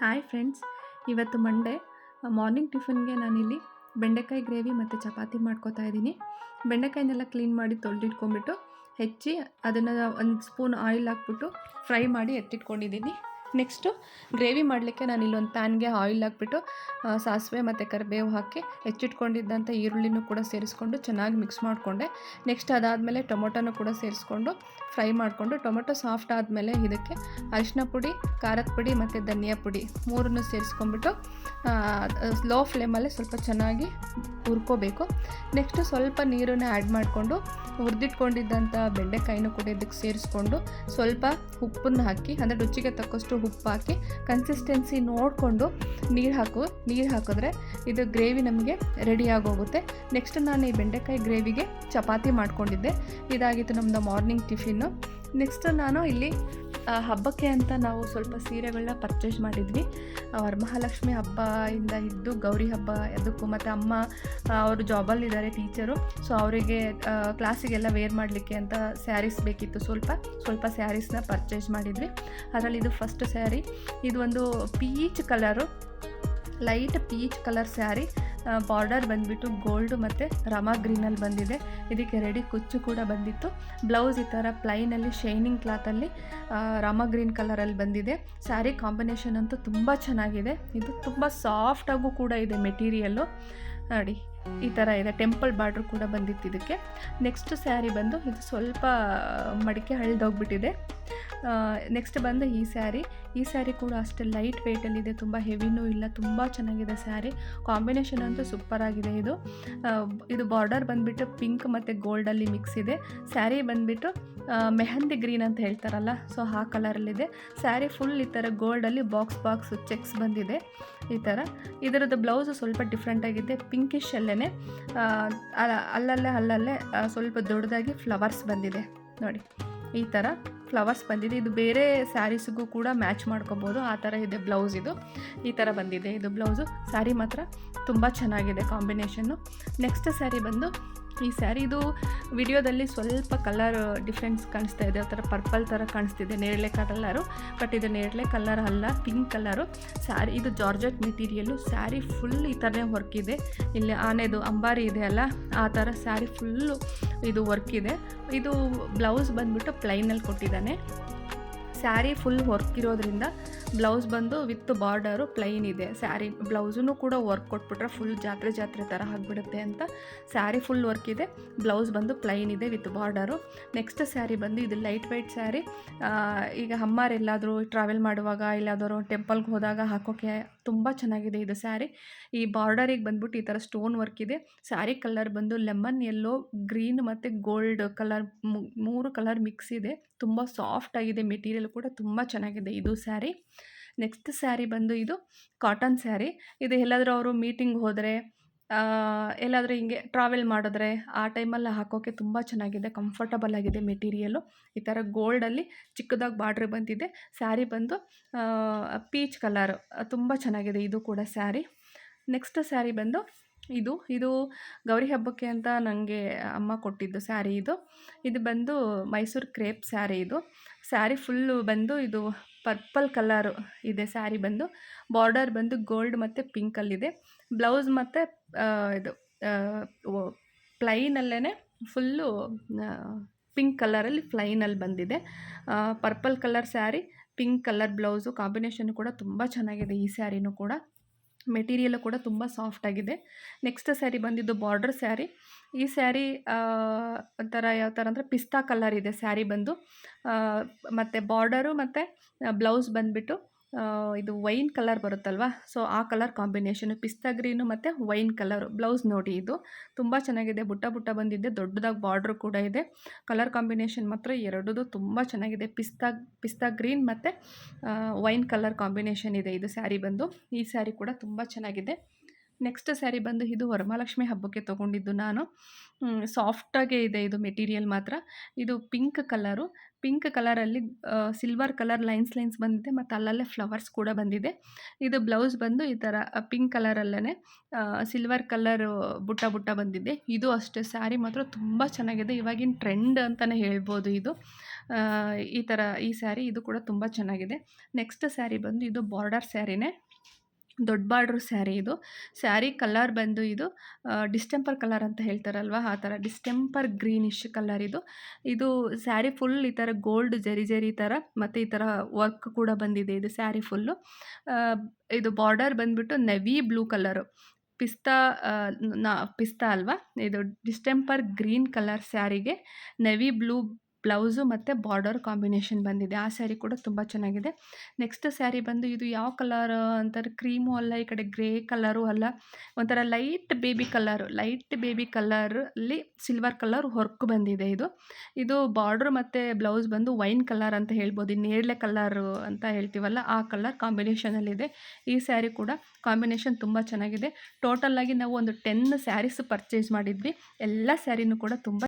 Hi friends ಇವತ್ತು Monday morning ಟಿಫನ್ಗೆ ನಾನಿಲ್ಲಿ ಬೆಂಡೆಕಾಯಿ ಗ್ರೇವಿ ಮತ್ತು ಚಪಾತಿ ಮಾಡ್ಕೋತಾ ಇದ್ದೀನಿ. ಬೆಂಡೆಕಾಯಿನೆಲ್ಲ ಕ್ಲೀನ್ ಮಾಡಿ ತೊಳೆದಿಟ್ಕೊಂಡ್ಬಿಟ್ಟು ಹೆಚ್ಚಿ ಅದನ್ನು ಒಂದು ಸ್ಪೂನ್ ಆಯಿಲ್ ಹಾಕ್ಬಿಟ್ಟು ಫ್ರೈ ಮಾಡಿ ಎತ್ತಿಟ್ಕೊಂಡಿದ್ದೀನಿ. ನೆಕ್ಸ್ಟು ಗ್ರೇವಿ ಮಾಡಲಿಕ್ಕೆ ನಾನು ಇಲ್ಲೊಂದು ಪ್ಯಾನ್ಗೆ ಆಯಿಲ್ ಹಾಕ್ಬಿಟ್ಟು ಸಾಸಿವೆ ಮತ್ತು ಕರಿಬೇವು ಹಾಕಿ ಹೆಚ್ಚಿಟ್ಕೊಂಡಿದ್ದಂಥ ಈರುಳ್ಳಿನೂ ಕೂಡ ಸೇರಿಸ್ಕೊಂಡು ಚೆನ್ನಾಗಿ ಮಿಕ್ಸ್ ಮಾಡಿಕೊಂಡೆ. ನೆಕ್ಸ್ಟ್ ಅದಾದಮೇಲೆ ಟೊಮೊಟೊನೂ ಕೂಡ ಸೇರಿಸ್ಕೊಂಡು ಫ್ರೈ ಮಾಡಿಕೊಂಡು, ಟೊಮೊಟೊ ಸಾಫ್ಟ್ ಆದಮೇಲೆ ಇದಕ್ಕೆ ಅರಿಶಿನ ಪುಡಿ, ಖಾರದ ಪುಡಿ ಮತ್ತು ಧನಿಯಾ ಪುಡಿ ಮೂರನ್ನು ಸೇರಿಸ್ಕೊಂಡ್ಬಿಟ್ಟು ಲೋ ಫ್ಲೇಮಲ್ಲೇ ಸ್ವಲ್ಪ ಚೆನ್ನಾಗಿ ಹುರ್ಕೋಬೇಕು. ನೆಕ್ಸ್ಟು ಸ್ವಲ್ಪ ನೀರನ್ನು ಆ್ಯಡ್ ಮಾಡಿಕೊಂಡು ಹುರಿದಿಟ್ಕೊಂಡಿದ್ದಂಥ ಬೆಂಡೆಕಾಯಿನೂ ಕೂಡ ಇದಕ್ಕೆ ಸೇರಿಸ್ಕೊಂಡು ಸ್ವಲ್ಪ ಉಪ್ಪನ್ನು ಹಾಕಿ, ಅಂದರೆ ರುಚಿಗೆ ತಕ್ಕಷ್ಟು ಉಪ್ಪು ಹಾಕಿ ಕನ್ಸಿಸ್ಟೆನ್ಸಿ ನೋಡಿಕೊಂಡು ನೀರು ಹಾಕು, ನೀರು ಹಾಕಿದ್ರೆ ಇದು ಗ್ರೇವಿ ನಮಗೆ ರೆಡಿಯಾಗೋಗುತ್ತೆ ನೆಕ್ಸ್ಟ್ ನಾನು ಈ ಬೆಂಡೆಕಾಯಿ ಗ್ರೇವಿಗೆ ಚಪಾತಿ ಮಾಡ್ಕೊಂಡಿದ್ದೆ. ಇದಾಗಿತ್ತು ನಮ್ಮದು ಮಾರ್ನಿಂಗ್ ಟಿಫಿನ್ನು ನೆಕ್ಸ್ಟ್ ನಾನು ಇಲ್ಲಿ ಹಬ್ಬಕ್ಕೆ ಅಂತ ನಾವು ಸ್ವಲ್ಪ ಸೀರೆಗಳನ್ನ ಪರ್ಚೇಸ್ ಮಾಡಿದ್ವಿ. ವರಮಹಾಲಕ್ಷ್ಮಿ ಹಬ್ಬ ಇಂದ ಇದ್ದು ಗೌರಿ ಹಬ್ಬ ಅದಕ್ಕೂ ಮತ್ತು ಅಮ್ಮ ಅವರು ಜಾಬಲ್ಲಿದ್ದಾರೆ ಟೀಚರು ಸೊ ಅವರಿಗೆ ಕ್ಲಾಸಿಗೆಲ್ಲ ವೇರ್ ಮಾಡಲಿಕ್ಕೆ ಅಂತ ಸ್ಯಾರೀಸ್ ಬೇಕಿತ್ತು ಸ್ವಲ್ಪ. ಸ್ವಲ್ಪ ಸ್ಯಾರೀಸ್ನ ಪರ್ಚೇಸ್ ಮಾಡಿದ್ವಿ. ಅದರಲ್ಲಿ ಇದು ಫಸ್ಟ್ ಸ್ಯಾರಿ ಇದು ಒಂದು peach colour light peach colour sari border ಬಂದುಬಿಟ್ಟು ಗೋಲ್ಡ್ ಮತ್ತು ರಮಾ ಗ್ರೀನಲ್ಲಿ ಬಂದಿದೆ. ಇದಕ್ಕೆ ರೆಡಿ ಕುಚ್ಚು ಕೂಡ ಬಂದಿತ್ತು. ಬ್ಲೌಸ್ ಈ ಥರ ಪ್ಲೈನಲ್ಲಿ ಶೈನಿಂಗ್ ಕ್ಲಾತಲ್ಲಿ ರಾಮ ಗ್ರೀನ್ ಕಲರಲ್ಲಿ ಬಂದಿದೆ. ಸ್ಯಾರಿ ಕಾಂಬಿನೇಷನ್ ಅಂತೂ ತುಂಬ ಚೆನ್ನಾಗಿದೆ. ಇದು ತುಂಬ ಸಾಫ್ಟಾಗೂ ಕೂಡ ಇದೆ ಮೆಟೀರಿಯಲ್ಲು ನೋಡಿ, ಈ ಥರ ಇದೆ. ಟೆಂಪಲ್ ಬಾರ್ಡ್ರ್ ಕೂಡ ಬಂದಿತ್ತು ಇದಕ್ಕೆ. ನೆಕ್ಸ್ಟ್ ಸ್ಯಾರಿ ಬಂದು ಇದು ಸ್ವಲ್ಪ ಮಡಿಕೆ ಹಳ್ದೋಗ್ಬಿಟ್ಟಿದೆ. ನೆಕ್ಸ್ಟ್ ಬಂದು ಈ ಸ್ಯಾರಿ ಈ ಸ್ಯಾರಿ ಕೂಡ ಅಷ್ಟೇ ಲೈಟ್ ವೆಯ್ಟಲ್ಲಿದೆ ತುಂಬ ಹೆವಿನೂ ಇಲ್ಲ, ತುಂಬ ಚೆನ್ನಾಗಿದೆ ಸ್ಯಾರಿ ಕಾಂಬಿನೇಷನ್ ಅಂತೂ ಸೂಪರ್ ಆಗಿದೆ ಇದು. ಇದು ಬಾರ್ಡರ್ ಬಂದುಬಿಟ್ಟು ಪಿಂಕ್ ಮತ್ತು ಗೋಲ್ಡಲ್ಲಿ ಮಿಕ್ಸ್ ಇದೆ. ಸ್ಯಾರಿ ಬಂದುಬಿಟ್ಟು ಮೆಹಂದಿ ಗ್ರೀನ್ ಅಂತ ಹೇಳ್ತಾರಲ್ಲ ಸೊ ಆ ಕಲರಲ್ಲಿದೆ ಸ್ಯಾರಿ ಫುಲ್ ಈ ಥರ ಗೋಲ್ಡಲ್ಲಿ ಬಾಕ್ಸ್ ಬಾಕ್ಸ್ ಚೆಕ್ಸ್ ಬಂದಿದೆ ಈ ಥರ ಇದರದ್ದು ಬ್ಲೌಸು ಸ್ವಲ್ಪ ಡಿಫ್ರೆಂಟ್ ಆಗಿದೆ ಪಿಂಕಿಶ್ ಅಲ್ಲೇ, ಅಲ್ಲಲ್ಲೇ ಅಲ್ಲಲ್ಲೇ ಸ್ವಲ್ಪ ದೊಡ್ಡದಾಗಿ ಫ್ಲವರ್ಸ್ ಬಂದಿದೆ. ನೋಡಿ, ಈ ಥರ ಫ್ಲವರ್ಸ್ ಬಂದಿದೆ. ಇದು ಬೇರೆ ಸ್ಯಾರೀಸ್ಗೂ ಕೂಡ ಮ್ಯಾಚ್ ಮಾಡ್ಕೋಬೋದು. ಆ ಥರ ಇದೆ ಬ್ಲೌಸ್ ಇದು. ಈ ಥರ ಬಂದಿದೆ. ಇದು ಬ್ಲೌಸು. ಸ್ಯಾರಿ ಮಾತ್ರ ತುಂಬ ಚೆನ್ನಾಗಿದೆ ಕಾಂಬಿನೇಷನ್ನು. ನೆಕ್ಸ್ಟ್ ಸ್ಯಾರಿ ಬಂದು ಈ ಸ್ಯಾರಿದು ವಿಡಿಯೋದಲ್ಲಿ ಸ್ವಲ್ಪ ಕಲರ್ ಡಿಫ್ರೆನ್ಸ್ ಕಾಣಿಸ್ತಾ ಇದೆ. ಆ ಥರ ಪರ್ಪಲ್ ಥರ ಕಾಣಿಸ್ತಿದೆ. ನೇರಳೆ ಕಲರು ಬಟ್ ಇದು ನೇರಳೆ ಕಲರ್ ಅಲ್ಲ ಪಿಂಕ್ ಕಲರು ಸ್ಯಾರಿ, ಇದು ಜಾರ್ಜೆಟ್ ಮೆಟೀರಿಯಲ್ಲು. ಸ್ಯಾರಿ ಫುಲ್ ಈ ಥರನೇ ವರ್ಕ್ ಇದೆ. ಇಲ್ಲಿ ಆನೆದು ಅಂಬಾರಿ ಇದೆ ಅಲ್ಲ, ಆ ಥರ ಸ್ಯಾರಿ ಫುಲ್ಲು ಇದು ವರ್ಕ್ ಇದೆ. ಇದು ಬ್ಲೌಸ್ ಬಂದ್ಬಿಟ್ಟು ಪ್ಲೈನಲ್ಲಿ ಕೊಟ್ಟಿದ್ದಾನೆ. ಸ್ಯಾರಿ ಫುಲ್ ವರ್ಕ್ ಇರೋದ್ರಿಂದ ಬ್ಲೌಸ್ ಬಂದು ವಿತ್ ಬಾರ್ಡರು ಪ್ಲೈನ್ ಇದೆ. ಸ್ಯಾರಿ ಬ್ಲೌಸೂ ಕೂಡ ವರ್ಕ್ ಕೊಟ್ಬಿಟ್ರೆ ಫುಲ್ ಜಾತ್ರೆ ಜಾತ್ರೆ ಥರ ಆಗಿಬಿಡುತ್ತೆ ಅಂತ ಸ್ಯಾರಿ ಫುಲ್ ವರ್ಕ್ ಇದೆ. ಬ್ಲೌಸ್ ಬಂದು ಪ್ಲೈನ್ ಇದೆ ವಿತ್ ಬಾರ್ಡರು. ನೆಕ್ಸ್ಟ್ ಸ್ಯಾರಿ ಬಂದು ಇದು ಲೈಟ್ ವೈಟ್ ಸ್ಯಾರಿ. ಈಗ ಅಮ್ಮಾರು ಎಲ್ಲಾದರೂ ಟ್ರಾವೆಲ್ ಮಾಡುವಾಗ ಎಲ್ಲಾದರೂ ಟೆಂಪಲ್ಗೆ ಹೋದಾಗ ಹಾಕೋಕೆ ತುಂಬ ಚೆನ್ನಾಗಿದೆ ಇದು ಸ್ಯಾರಿ. ಈ ಬಾರ್ಡರಿಗೆ ಬಂದ್ಬಿಟ್ಟು ಈ ಥರ ಸ್ಟೋನ್ ವರ್ಕ್ ಇದೆ. ಸ್ಯಾರಿ ಕಲರ್ ಬಂದು ಲೆಮನ್ ಯೆಲ್ಲೋ ಗ್ರೀನ್ ಮತ್ತು ಗೋಲ್ಡ್ ಕಲರ್ ಮೂರು ಕಲರ್ ಮಿಕ್ಸ್ ಇದೆ. ತುಂಬ ಸಾಫ್ಟ್ ಆಗಿದೆ ಮೆಟೀರಿಯಲ್ ಕೂಡ ತುಂಬ ಚೆನ್ನಾಗಿದೆ ಇದು ಸ್ಯಾರಿ. ನೆಕ್ಸ್ಟ್ ಸ್ಯಾರಿ ಬಂದು ಇದು ಕಾಟನ್ ಸ್ಯಾರಿ. ಇದು ಎಲ್ಲಾದರೂ ಅವರು ಮೀಟಿಂಗ್ ಹೋದರೆ ಎಲ್ಲಾದರೂ ಹಿಂಗೆ ಟ್ರಾವೆಲ್ ಮಾಡಿದ್ರೆ ಆ ಟೈಮಲ್ಲಿ ಹಾಕೋಕ್ಕೆ ತುಂಬ ಚೆನ್ನಾಗಿದೆ, ಕಂಫರ್ಟಬಲ್ ಆಗಿದೆ ಮೆಟೀರಿಯಲು. ಈ ಥರ ಗೋಲ್ಡಲ್ಲಿ ಚಿಕ್ಕದಾಗಿ ಬಾರ್ಡ್ರ್ ಬಂದಿದೆ. ಸ್ಯಾರಿ ಬಂದು ಪೀಚ್ ಕಲರ್. ತುಂಬ ಚೆನ್ನಾಗಿದೆ ಇದು ಕೂಡ ಸ್ಯಾರಿ. ನೆಕ್ಸ್ಟ್ ಸ್ಯಾರಿ ಬಂದು ಇದು ಇದು ಗೌರಿ ಹಬ್ಬಕ್ಕೆ ಅಂತ ನನಗೆ ಅಮ್ಮ ಕೊಟ್ಟಿದ್ದು ಸ್ಯಾರಿ ಇದು. ಇದು ಬಂದು ಮೈಸೂರು ಕ್ರೇಪ್ ಸ್ಯಾರಿ ಇದು. ಸ್ಯಾರಿ ಫುಲ್ಲು ಬಂದು ಇದು ಪರ್ಪಲ್ ಕಲರು ಇದೆ ಸ್ಯಾರಿ ಬಂದು. ಬಾರ್ಡರ್ ಬಂದು ಗೋಲ್ಡ್ ಮತ್ತು ಪಿಂಕಲ್ಲಿದೆ ಬ್ಲೌಸ್ ಮತ್ತು ಇದು ಪ್ಲೈನಲ್ಲೇ ಫುಲ್ಲು ಪಿಂಕ್ ಕಲರಲ್ಲಿ ಫ್ಲೈನಲ್ಲಿ ಬಂದಿದೆ. Purple colour sari, pink colour blouse combination ಕೂಡ ತುಂಬ ಚೆನ್ನಾಗಿದೆ ಈ ಸ್ಯಾರಿನೂ ಕೂಡ. ಮೆಟೀರಿಯಲ್ಲು ಕೂಡ ತುಂಬ ಸಾಫ್ಟ್ ಆಗಿದೆ. ನೆಕ್ಸ್ಟ್ ಸ್ಯಾರಿ ಬಂದಿದ್ದು ಬಾರ್ಡರ್ ಸ್ಯಾರಿ. ಈ ಸ್ಯಾರಿ ಒಂಥರ ಯಾವ ಥರ ಅಂದರೆ ಪಿಸ್ತಾ ಕಲರ್ ಇದೆ ಸ್ಯಾರಿ ಬಂದು. ಮತ್ತು ಬಾರ್ಡರು ಮತ್ತು ಬ್ಲೌಸ್ ಬಂದುಬಿಟ್ಟು ಇದು ವೈನ್ ಕಲರ್ ಬರುತ್ತಲ್ವ? ಸೊ, ಆ ಕಲರ್ ಕಾಂಬಿನೇಷನು ಪಿಸ್ತಾ ಗ್ರೀನು ಮತ್ತು ವೈನ್ ಕಲರು ಬ್ಲೌಸ್ ನೋಡಿ ಇದು. ತುಂಬ ಚೆನ್ನಾಗಿದೆ. ಬುಟ್ಟ ಬುಟ್ಟ ಬಂದಿದೆ. ದೊಡ್ಡದಾಗಿ ಬಾರ್ಡ್ರು ಕೂಡ ಇದೆ. ಕಲರ್ ಕಾಂಬಿನೇಷನ್ ಮಾತ್ರ ಎರಡೂ ತುಂಬ ಚೆನ್ನಾಗಿದೆ. ಪಿಸ್ತಾ ಪಿಸ್ತಾ ಗ್ರೀನ್ ಮತ್ತು ವೈನ್ ಕಲರ್ ಕಾಂಬಿನೇಷನ್ ಇದೆ ಇದು ಸ್ಯಾರಿ ಬಂದು. ಈ ಸ್ಯಾರಿ ಕೂಡ ತುಂಬ ಚೆನ್ನಾಗಿದೆ. ನೆಕ್ಸ್ಟ್ ಸ್ಯಾರಿ ಬಂದು ಇದು ವರಮಹಾಲಕ್ಷ್ಮಿ ಹಬ್ಬಕ್ಕೆ ತೊಗೊಂಡಿದ್ದು ನಾನು. ಸಾಫ್ಟಾಗೇ ಇದೆ ಇದು ಮೆಟೀರಿಯಲ್ ಮಾತ್ರ. ಇದು ಪಿಂಕ್ ಕಲರು. ಪಿಂಕ್ ಕಲರಲ್ಲಿ ಸಿಲ್ವರ್ ಕಲರ್ ಲೈನ್ಸ್ ಲೈನ್ಸ್ ಬಂದಿದೆ ಮತ್ತು ಅಲ್ಲಲ್ಲೇ ಫ್ಲವರ್ಸ್ ಕೂಡ ಬಂದಿದೆ. ಇದು ಬ್ಲೌಸ್ ಬಂದು ಈ ಥರ ಪಿಂಕ್ ಕಲರಲ್ಲೇ ಸಿಲ್ವರ್ ಕಲರ್ ಬುಟ್ಟ ಬುಟ್ಟ ಬಂದಿದೆ. ಇದು ಅಷ್ಟೇ, ಸ್ಯಾರಿ ಮಾತ್ರ ತುಂಬ ಚೆನ್ನಾಗಿದೆ. ಇವಾಗಿನ ಟ್ರೆಂಡ್ ಅಂತಲೇ ಹೇಳ್ಬೋದು ಇದು. ಈ ಥರ ಈ ಸ್ಯಾರಿ ಇದು ಕೂಡ ತುಂಬ ಚೆನ್ನಾಗಿದೆ. ನೆಕ್ಸ್ಟ್ ಸ್ಯಾರಿ ಬಂದು ಇದು ಬಾರ್ಡರ್ ಸ್ಯಾರಿನೇ. ದೊಡ್ಡ ಬಾರ್ಡ್ರ್ ಸ್ಯಾರಿ ಇದು. ಸ್ಯಾರಿ ಕಲರ್ ಬಂದು ಇದು ಡಿಸ್ಟೆಂಪರ್ ಕಲರ್ ಅಂತ ಹೇಳ್ತಾರಲ್ವ? ಆ ಥರ ಡಿಸ್ಟೆಂಪರ್ ಗ್ರೀನಿಶ್ ಕಲರ್ ಇದು. ಇದು ಸ್ಯಾರಿ ಫುಲ್ ಈ ಥರ ಗೋಲ್ಡ್ ಜರಿ ಜರಿ ಥರ ಮತ್ತು ಈ ಥರ ವರ್ಕ್ ಕೂಡ ಬಂದಿದೆ ಇದು ಸ್ಯಾರಿ ಫುಲ್ಲು. ಇದು ಬಾರ್ಡರ್ ಬಂದುಬಿಟ್ಟು ನೆವಿ ಬ್ಲೂ ಕಲರು. ಪಿಸ್ತಾ ನಾ, ಪಿಸ್ತಾ ಅಲ್ವಾ? ಇದು ಡಿಸ್ಟೆಂಪರ್ ಗ್ರೀನ್ ಕಲರ್ ಸ್ಯಾರಿಗೆ ನೆವಿ ಬ್ಲೂ ಬ್ಲೌಸು ಮತ್ತು ಬಾರ್ಡರ್ ಕಾಂಬಿನೇಷನ್ ಬಂದಿದೆ. ಆ ಸ್ಯಾರಿ ಕೂಡ ತುಂಬ ಚೆನ್ನಾಗಿದೆ. ನೆಕ್ಸ್ಟ್ ಸ್ಯಾರಿ ಬಂದು ಇದು ಯಾವ ಕಲರ್ ಅಂತಾರೆ? ಕ್ರೀಮು ಅಲ್ಲ, ಈ ಕಡೆ ಗ್ರೇ ಕಲರು ಅಲ್ಲ. ಒಂಥರ light baby colour, light baby ಕಲರಲ್ಲಿ ಸಿಲ್ವರ್ ಕಲರ್ ವರ್ಕ್ ಬಂದಿದೆ ಇದು. ಇದು ಬಾರ್ಡ್ರ್ ಮತ್ತು ಬ್ಲೌಸ್ ಬಂದು ವೈನ್ ಕಲರ್ ಅಂತ ಹೇಳ್ಬೋದು. ನೇರಳೆ ಕಲರು ಅಂತ ಹೇಳ್ತೀವಲ್ಲ, ಆ ಕಲರ್ ಕಾಂಬಿನೇಷನಲ್ಲಿದೆ ಈ ಸ್ಯಾರಿ ಕೂಡ ಕಾಂಬಿನೇಷನ್ ತುಂಬ ಚೆನ್ನಾಗಿದೆ. ಟೋಟಲ್ ಆಗಿ ನಾವು ಒಂದು ಟೆನ್ ಸ್ಯಾರೀಸ್ ಪರ್ಚೇಸ್ ಮಾಡಿದ್ವಿ. ಎಲ್ಲ ಸ್ಯಾರಿನೂ ಕೂಡ ತುಂಬ